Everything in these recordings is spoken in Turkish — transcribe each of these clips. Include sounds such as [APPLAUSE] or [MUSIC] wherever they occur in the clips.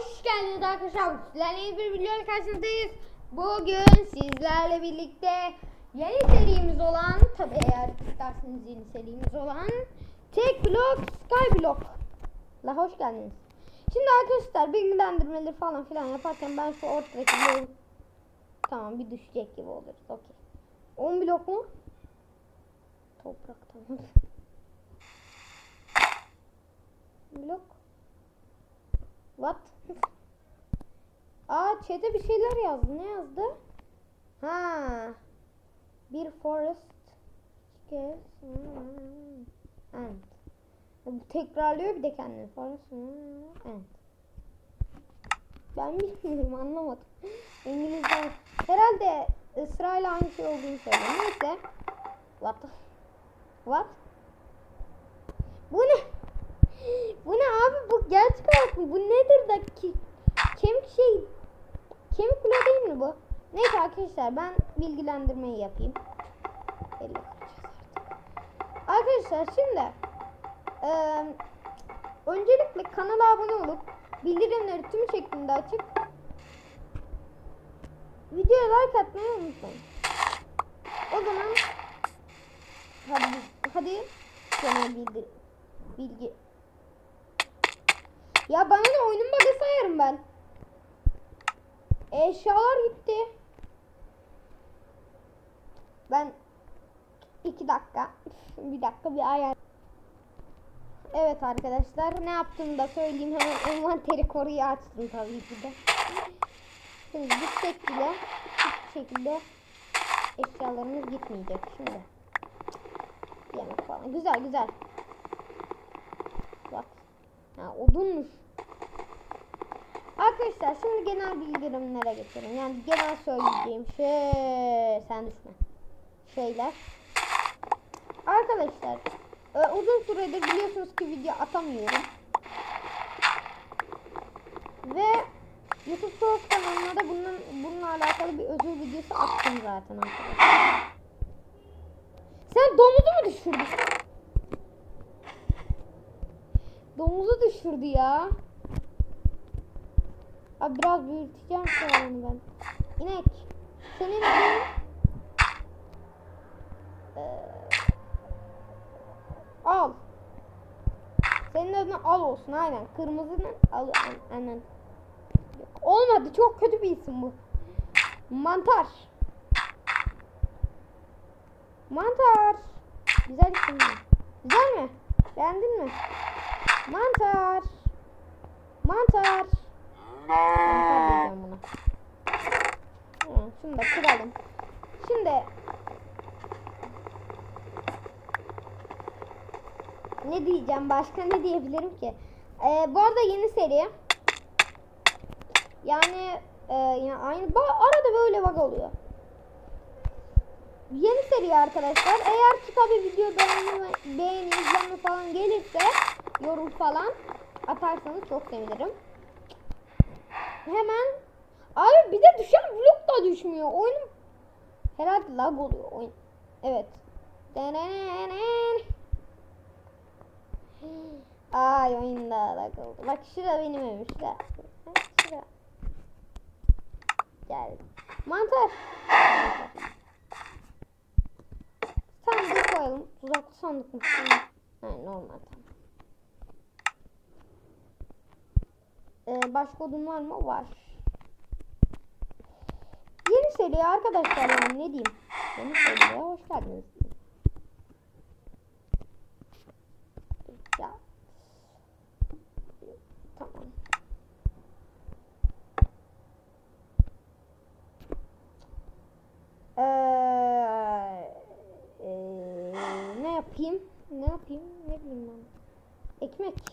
Hoş geldiniz arkadaşlar. Sizlerle bir video karşınızdayız. Bugün sizlerle birlikte yeni serimiz olan, tabi eğer isterseniz yeni serimiz olan Tek Block Skyblock. La hoş geldiniz. Şimdi arkadaşlar bilgilendirmeleri falan filan yaparken ben şu ortadaki bloğu tamam bir düşecek gibi oluruz. Okey. 10 blok mu? Toprak tamam. [LAUGHS] blok. What? Chat'e bir şeyler yazdı. Ne yazdı? Ha. Bir forest. Hmm. And. Bu tekrarlıyor bir de kendini. Forest and. Ben bilmiyorum anlamadım. İngilizce. Herhalde sırayla aynı şey olduğunu söylüyor. Neyse. What? the- What? Bu ne? Bu ne abi bu gerçek hayat mı? Bu nedir da ki kemik şey kemik kule değil mi bu? Neyse arkadaşlar ben bilgilendirmeyi yapayım. Arkadaşlar şimdi eee, öncelikle kanala abone olup bildirimleri tüm şeklinde açıp videoya like atmayı unutmayın. O zaman hadi hadi sana bilgi bilgi ya bana ne oyunun bug'ı sayarım ben. Eşyalar gitti. Ben iki dakika [LAUGHS] bir dakika bir ayar. Evet arkadaşlar ne yaptığımı da söyleyeyim hemen envanteri koruyu açtım tabii ki de. Şimdi bu şekilde bu şekilde eşyalarımız gitmeyecek şimdi. Yemek falan güzel güzel. Bak. Ha odunmuş. Arkadaşlar şimdi genel bildirimlere geçelim. Yani genel söyleyeceğim şey sen düşme. Şeyler. Arkadaşlar e, uzun süredir biliyorsunuz ki video atamıyorum. Ve YouTube Shorts kanalına da bunun, bununla alakalı bir özür videosu attım zaten arkadaşlar. Sen domuzu mu düşürdün? Domuzu düşürdü ya. Abi biraz büyüteceğim an ben. İnek. Senin adın... Ee, al. Senin adın al olsun aynen. Kırmızının al aynen. Yok, Olmadı çok kötü bir isim bu. Mantar. Mantar. Güzel isim mi? Güzel mi? Beğendin mi? Mantar. Mantar. Diyeceğim buna. Hı, şunu da kıralım. Şimdi ne diyeceğim başka ne diyebilirim ki? Ee, bu arada yeni seri. Yani e, yani aynı arada böyle bug oluyor. Yeni seri arkadaşlar. Eğer ki tabi video beğeni, beğeni izlenme falan gelirse yorum falan atarsanız çok sevinirim. Hemen abi bir de düşen blok da düşmüyor. Oyunum herhalde lag oluyor oyun. Evet. Ay oyunda lag oldu. Bak şura benim evim şura. Şura. Gel. Mantar. Sandık koyalım. Tuzaklı sandık mı? Yani normal tamam. Ee, başka odun var mı? Var. Yeni seri arkadaşlar yani ne diyeyim. Yeni seriye hoş geldiniz. Tamam. Ee, ee, ne yapayım? Ne yapayım? Ne bileyim ben. Ekmek.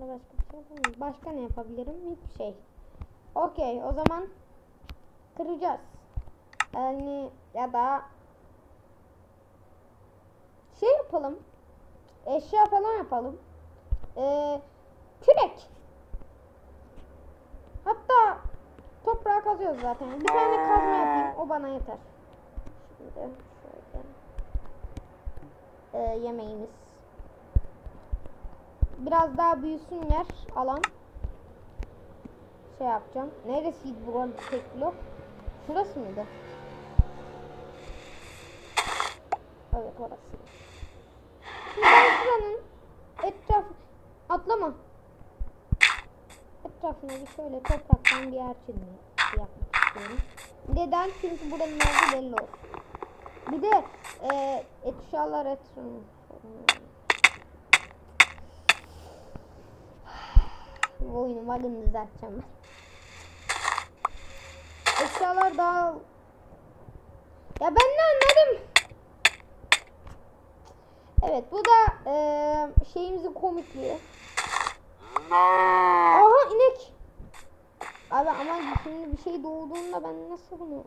Bunda başka bir şey yapamıyorum. Başka ne yapabilirim? Hiçbir şey. Okey o zaman kıracağız. Yani ya da şey yapalım. Eşya falan yapalım. Ee, kürek. Hatta toprağı kazıyoruz zaten. Bir tane kazma yapayım. O bana yeter. Şimdi şöyle. Ee, yemeğimiz. Biraz daha büyüsün yer alan. Şey yapacağım. Neresiydi bu arada tek blok? Şurası mıydı? Evet orası. Şimdi şuranın etraf atlama. Etrafına bir şöyle topraktan bir yer çizmeyi yapmak istiyorum. Neden? Çünkü buranın olduğu belli olsun. Bir de e, eşyalar etrafı. Oyunu bug'ını düzelteceğim ben. Eşyalar daha... Ya ben ne anladım? Evet bu da eee şeyimizin komikliği. Aha inek. Abi ama şimdi bir şey doğduğunda ben nasıl bunu...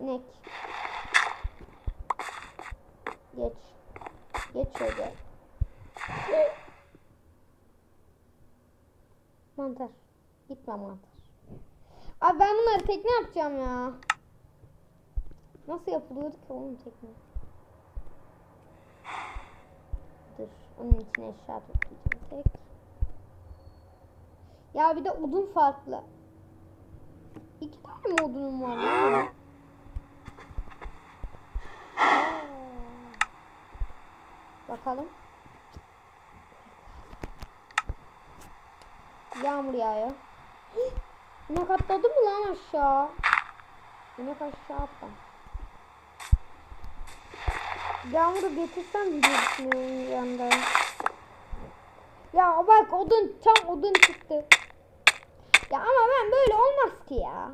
İnek. Geç. Geç şöyle. Mantar. Gitme mantar. Abi ben bunları tekne yapacağım ya. Nasıl yapılıyordu ki oğlum tekne? Dur. Onun için eşya toplayacağım tek. Ya bir de odun farklı. İki tane mi odunum var ya? Aa. Bakalım. Yağmur yağıyor. İnek atladı mı lan aşağı? İnek aşağı atla. Yağmuru getirsem diye düşünüyorum yandan. Ya bak odun tam odun çıktı. Ya ama ben böyle olmaz ki ya.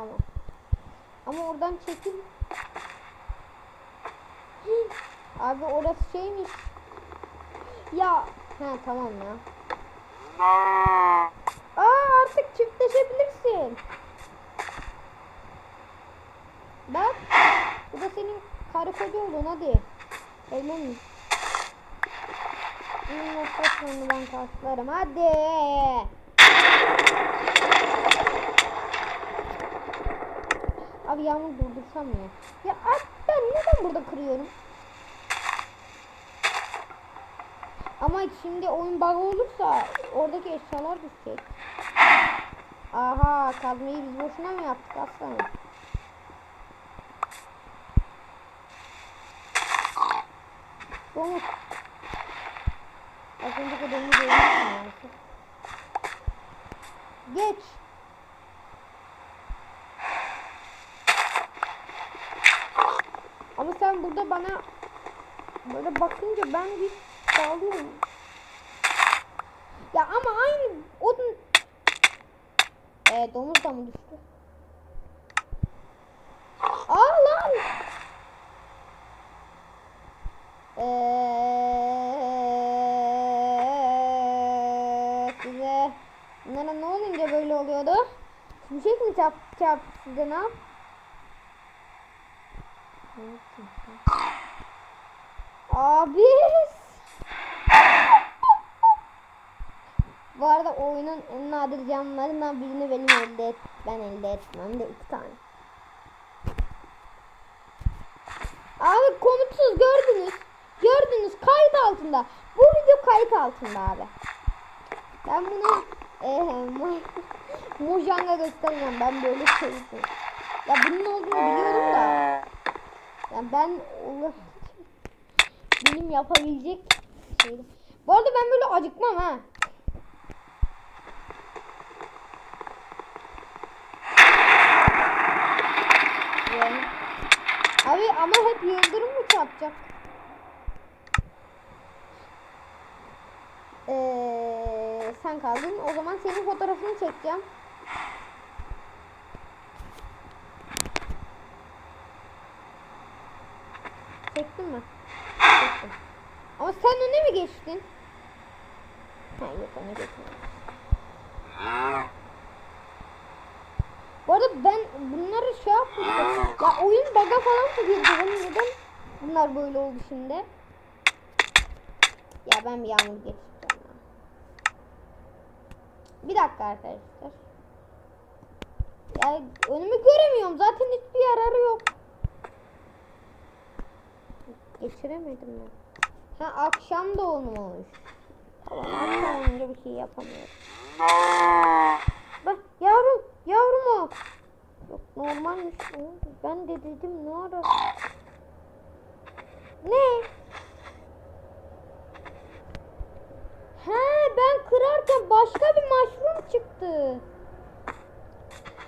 Tamam. Ama oradan çekil. Abi orası şeymiş. Ya. He tamam ya. Aa artık çiftleşebilirsin. Bak. Bu da senin karı koca oldun hadi. Evlenin. Noktasını ben karşılarım hadi. Abi yağmur durdursam ya. Ya abi ben neden burada kırıyorum? Ama şimdi oyun bug olursa oradaki eşyalar düşecek. Aha kazmayı biz boşuna mı yaptık aslanım? Domuz. Az önceki maalesef. Geç. Ama sen burada bana böyle bakınca ben bir dağılıyorum. Ya ama aynı odun... Ee, domuz da mı düştü? Aa lan! Eee size bunlara ne olunca böyle oluyordu? Şimşek mi çarp, çarptı size ne yap? Abi. Bu arada oyunun en nadir canlılarından birini benim elde et, ben elde etmem de iki tane. Abi komutsuz gördünüz. Gördünüz kayıt altında. Bu video kayıt altında abi. Ben bunu eee Mojang'a [LAUGHS] göstereceğim. Ben böyle sevdim. Ya bunun olduğunu biliyorum da. Ya ben benim yapabilecek şeydi. Bu arada ben böyle acıkmam ha. Yani. Abi ama hep yıldırım mı çarpacak? Ee, sen kaldın. O zaman senin fotoğrafını çekeceğim. Çektin mi? Çektim. Ama sen geçtin? Ha yok öne geçmedim. Bu arada ben bunları şey yapmıştım. Ya oyun bug'a falan mı girdi? Neden bunlar böyle oldu şimdi? Ya ben bir yağmur geçeceğim. Bir dakika arkadaşlar. Ya önümü göremiyorum. Zaten hiçbir yararı yok. Geçiremedim ben. Ha akşam da olmuş. Tamam akşam olunca bir şey yapamıyorum. Bak yavrum yavrum o. Yok normalmiş. Ben de dedim ne ara. Ne? He ben kırarken başka bir mushroom çıktı.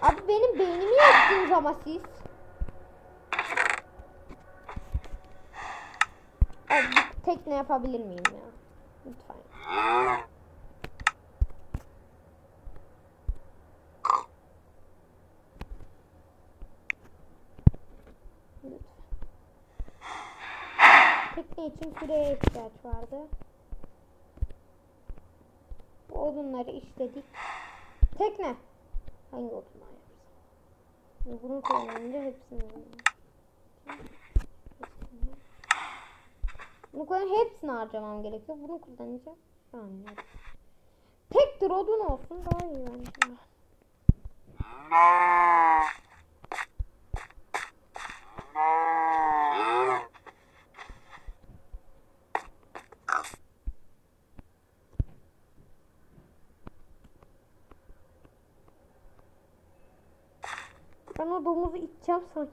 Abi benim beynimi yaktınız ama siz. Abi bir tekne yapabilir miyim ya? Lütfen. Tekne için süreye ihtiyaç vardı. Bu odunları işledik. Tekne. Hangi odunlar yapsam? Bunu kullanınca hepsini Bunu kullan hepsini harcamam gerekiyor. Bunu an yok. Tek bir odun olsun daha iyi bence. Ben o domuzu içeceğim sanki.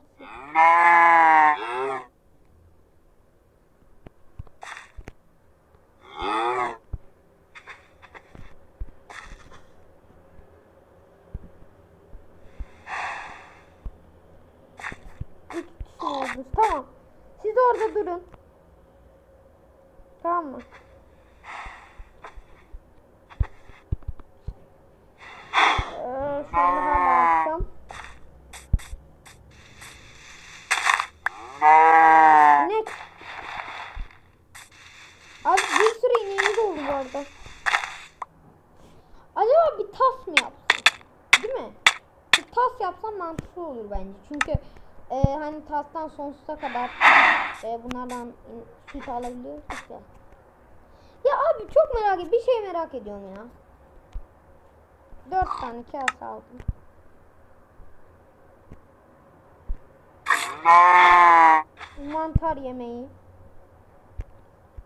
İki kişi oldunuz. Tamam. Siz orada durun. Tamam mı? Ee. İnek. Abi bir sürü ineğimiz oldu bu arada. Acaba bir tas mı yapsam? Değil mi? Bir tas yapsam mantıklı olur bence. Çünkü e, hani tastan sonsuza kadar e, bunlardan süt alabiliyoruz ya. Ya abi çok merak ediyorum. Bir şey merak ediyorum ya. Dört tane kağıt aldım. Mantar yemeği.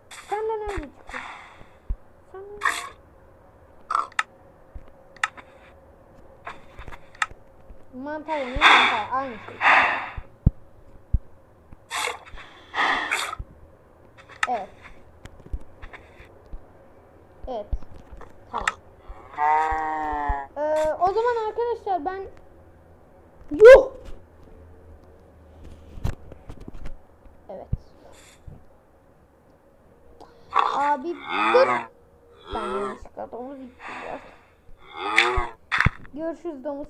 Senden önce çıkıyor. Senden... Mantar yemeği mantar. Aynı şey. Evet. Evet. Tamam. Ee, o zaman arkadaşlar ben Yuh! Evet. Abi dur. Ben yanlışlıkla domuz. Görüşürüz domuz.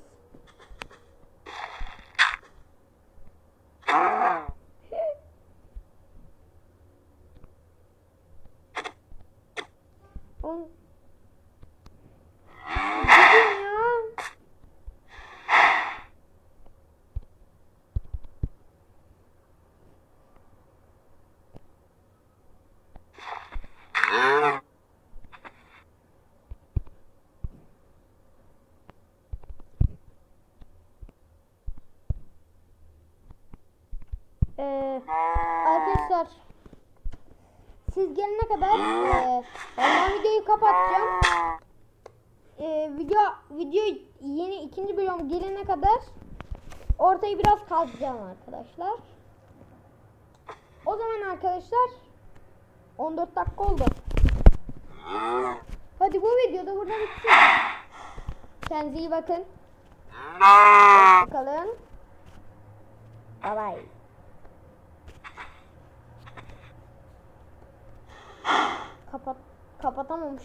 Oğlum. Gidin ya. Ee, arkadaşlar siz gelene kadar e, ben videoyu kapatacağım. E, video video yeni ikinci bölüm gelene kadar ortayı biraz kazacağım arkadaşlar. O zaman arkadaşlar 14 dakika oldu. Hadi bu videoda burada bitsin. Kendinize iyi bakın. Hoşçakalın. Bye bye. Kapat kapatamamış.